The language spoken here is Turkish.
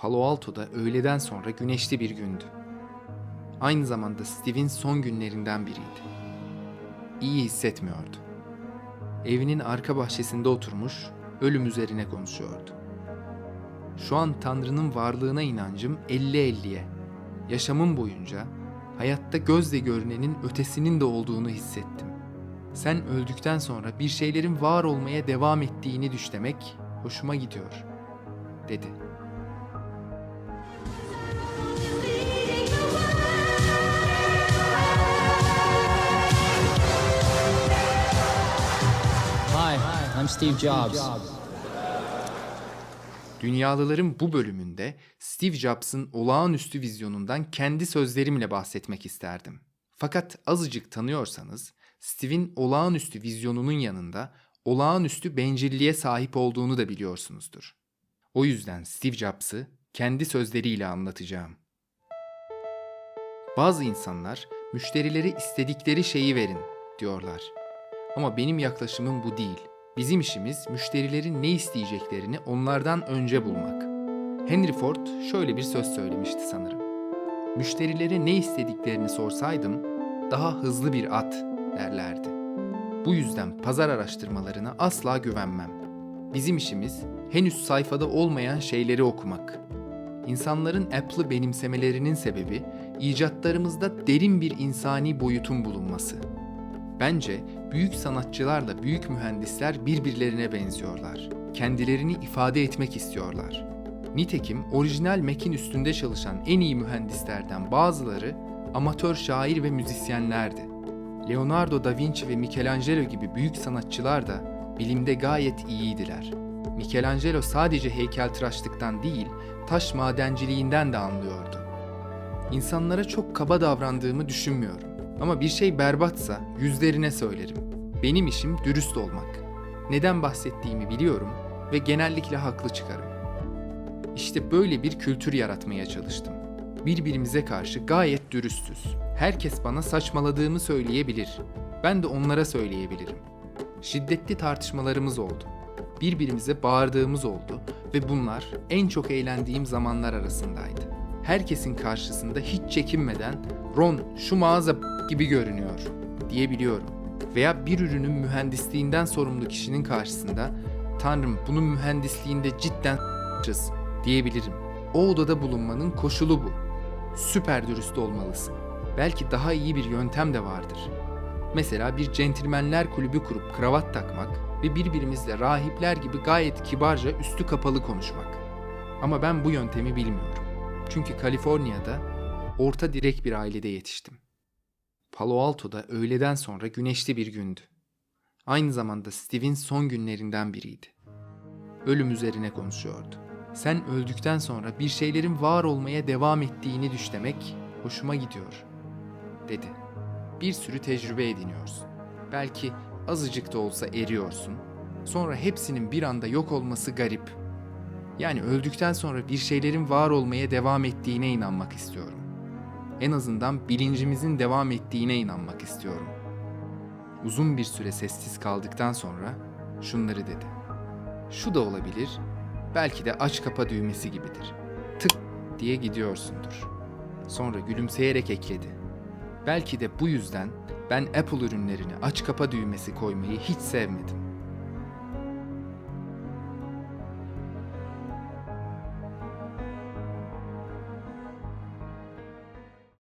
Palo Alto'da öğleden sonra güneşli bir gündü. Aynı zamanda Steve'in son günlerinden biriydi. İyi hissetmiyordu. Evinin arka bahçesinde oturmuş, ölüm üzerine konuşuyordu. Şu an Tanrı'nın varlığına inancım 50-50'ye. Yaşamım boyunca hayatta gözle görünenin ötesinin de olduğunu hissettim. Sen öldükten sonra bir şeylerin var olmaya devam ettiğini düş demek hoşuma gidiyor, dedi. Steve Jobs. Dünyalıların bu bölümünde Steve Jobs'ın olağanüstü vizyonundan kendi sözlerimle bahsetmek isterdim. Fakat azıcık tanıyorsanız Steve'in olağanüstü vizyonunun yanında olağanüstü bencilliğe sahip olduğunu da biliyorsunuzdur. O yüzden Steve Jobs'ı kendi sözleriyle anlatacağım. Bazı insanlar müşterilere istedikleri şeyi verin diyorlar. Ama benim yaklaşımım bu değil. Bizim işimiz müşterilerin ne isteyeceklerini onlardan önce bulmak. Henry Ford şöyle bir söz söylemişti sanırım. Müşterilere ne istediklerini sorsaydım daha hızlı bir at derlerdi. Bu yüzden pazar araştırmalarına asla güvenmem. Bizim işimiz henüz sayfada olmayan şeyleri okumak. İnsanların Apple'ı benimsemelerinin sebebi icatlarımızda derin bir insani boyutun bulunması. Bence büyük sanatçılarla büyük mühendisler birbirlerine benziyorlar. Kendilerini ifade etmek istiyorlar. Nitekim orijinal Mac'in üstünde çalışan en iyi mühendislerden bazıları amatör şair ve müzisyenlerdi. Leonardo da Vinci ve Michelangelo gibi büyük sanatçılar da bilimde gayet iyiydiler. Michelangelo sadece heykeltıraşlıktan değil, taş madenciliğinden de anlıyordu. İnsanlara çok kaba davrandığımı düşünmüyorum. Ama bir şey berbatsa yüzlerine söylerim. Benim işim dürüst olmak. Neden bahsettiğimi biliyorum ve genellikle haklı çıkarım. İşte böyle bir kültür yaratmaya çalıştım. Birbirimize karşı gayet dürüstüz. Herkes bana saçmaladığımı söyleyebilir. Ben de onlara söyleyebilirim. Şiddetli tartışmalarımız oldu. Birbirimize bağırdığımız oldu ve bunlar en çok eğlendiğim zamanlar arasındaydı. Herkesin karşısında hiç çekinmeden Ron şu mağaza gibi görünüyor diyebiliyorum. Veya bir ürünün mühendisliğinden sorumlu kişinin karşısında Tanrım bunun mühendisliğinde cidden s***çız diyebilirim. O odada bulunmanın koşulu bu. Süper dürüst olmalısın. Belki daha iyi bir yöntem de vardır. Mesela bir centilmenler kulübü kurup kravat takmak ve birbirimizle rahipler gibi gayet kibarca üstü kapalı konuşmak. Ama ben bu yöntemi bilmiyorum. Çünkü Kaliforniya'da orta direk bir ailede yetiştim. Palo Alto'da öğleden sonra güneşli bir gündü. Aynı zamanda Steve'in son günlerinden biriydi. Ölüm üzerine konuşuyordu. Sen öldükten sonra bir şeylerin var olmaya devam ettiğini düş demek hoşuma gidiyor, dedi. Bir sürü tecrübe ediniyorsun. Belki azıcık da olsa eriyorsun. Sonra hepsinin bir anda yok olması garip. Yani öldükten sonra bir şeylerin var olmaya devam ettiğine inanmak istiyorum. En azından bilincimizin devam ettiğine inanmak istiyorum. Uzun bir süre sessiz kaldıktan sonra şunları dedi. Şu da olabilir, belki de aç kapa düğmesi gibidir. Tık diye gidiyorsundur. Sonra gülümseyerek ekledi. Belki de bu yüzden ben Apple ürünlerine aç kapa düğmesi koymayı hiç sevmedim.